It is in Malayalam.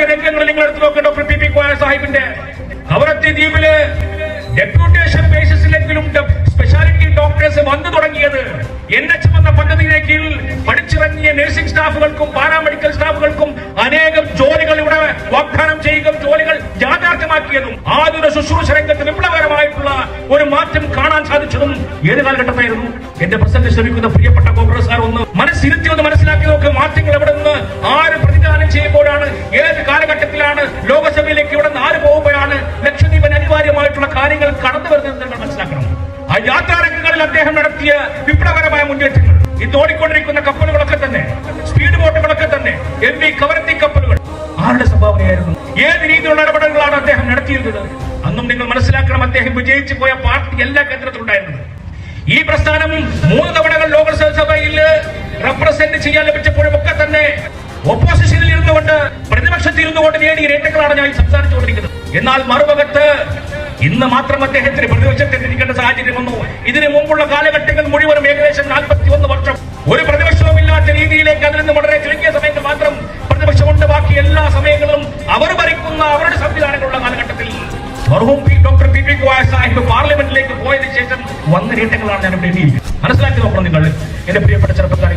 നോക്കിയ രംഗങ്ങൾ നിങ്ങൾ എടുത്തു നോക്കുക ഡോക്ടർ പി പി സാഹിബിന്റെ. അവരത്തെ ദ്വീപിൽ ഡെപ്യൂട്ടേഷൻ ബേസിസിലെങ്കിലും സ്പെഷ്യാലിറ്റി ഡോക്ടേഴ്സ് വന്നു തുടങ്ങിയത്. എൻ എച്ച് എന്ന പദ്ധതിയിലെ കീഴിൽ പഠിച്ചിറങ്ങിയ നഴ്സിംഗ് സ്റ്റാഫുകൾക്കും പാരാമെഡിക്കൽ സ്റ്റാഫുകൾക്കും അനേകം ജോലികൾ ഇവിടെ വാഗ്ദാനം ചെയ്യുകയും ജോലികൾ യാഥാർത്ഥ്യമാക്കിയതും ആതുര ശുശ്രൂഷ രംഗത്ത് വിപ്ലവകരമായിട്ടുള്ള ഒരു മാറ്റം കാണാൻ സാധിച്ചതും ഏത് കാലഘട്ടത്തായിരുന്നു എന്റെ പ്രസന്റ് ശ്രമിക്കുന്ന പ്രിയപ്പെട്ട കോൺഗ്രസ്സുകാർ ഒന്ന് മനസ്സിരുത്തി ഒന്ന് മനസ്സിലാക്കി നോക്ക് മാറ്റങ്ങൾ എവിടെ നിന്ന് ആര് പ്രതിദാനം ചെയ്യുമ്പോഴാണ് ഏത് നടത്തിയ വിപ്ലവകരമായ മുന്നേറ്റങ്ങൾ. ഇന്ന് ഓടിക്കൊണ്ടിരിക്കുന്ന കപ്പലുകളൊക്കെ തന്നെ സ്പീഡ് ബോട്ടുകളൊക്കെ തന്നെ എം വി കവരത്തി കപ്പലുകൾ. ആരുടെ സംഭാവനയായിരുന്നു? ഏത് രീതിയിലുള്ള ഇടപെടലുകളാണ് അദ്ദേഹം നടത്തിയിരുന്നത്? അന്നും നിങ്ങൾ മനസ്സിലാക്കണം അദ്ദേഹം വിജയിച്ചു പോയ പാർട്ടി എല്ലാ കേന്ദ്രത്തിലുണ്ടായിരുന്നത്. ഈ പ്രസ്ഥാനം മൂന്ന് തവണകൾ ലോകസഭയിൽ റെപ്രസെന്റ് ചെയ്യാൻ ലഭിച്ചപ്പോഴും ഒക്കെ തന്നെ ഓപ്പോസിഷനിൽ ഇരുന്നുകൊണ്ട് പ്രതിപക്ഷത്തിൽ ഇരുന്നുകൊണ്ട് നേടിയ നേട്ടങ്ങളാണ് ഞാൻ സംസാരിച്ചുകൊണ്ടിരിക്കുന്നത്. എന്നാൽ മറുവകത്ത് ഇന്ന് മാത്രം അദ്ദേഹത്തിന് പ്രതിപക്ഷത്തിൽ ഇരിക്കേണ്ട സാഹചര്യം വന്നു. ഇതിനു മുമ്പുള്ള കാലഘട്ടങ്ങൾ മുഴുവനും ഏകദേശം നാൽപ്പത്തി ഒന്ന് വർഷം ഒരു പ്രതിപക്ഷവും ഇല്ലാത്ത രീതിയിലേക്ക് അതിൽ നിന്ന് വളരെ ചുരുങ്ങിയ സമയത്ത് മാത്രം പ്രതിപക്ഷമുണ്ട്. ബാക്കി എല്ലാ സമയങ്ങളും അവർ ഭരിക്കുന്ന അവരുടെ സംവിധാനങ്ങളുള്ള കാലഘട്ടത്തിൽ ഡോക്ടർ പാർലമെന്റിലേക്ക് പോയതിനു ശേഷം വന്ന നേട്ടങ്ങളാണ് ഞാൻ ഇവിടെ മനസ്സിലാക്കി നോക്കണം നിങ്ങൾ. എന്റെ പ്രിയപ്പെട്ട ചെറുപ്പക്കാർ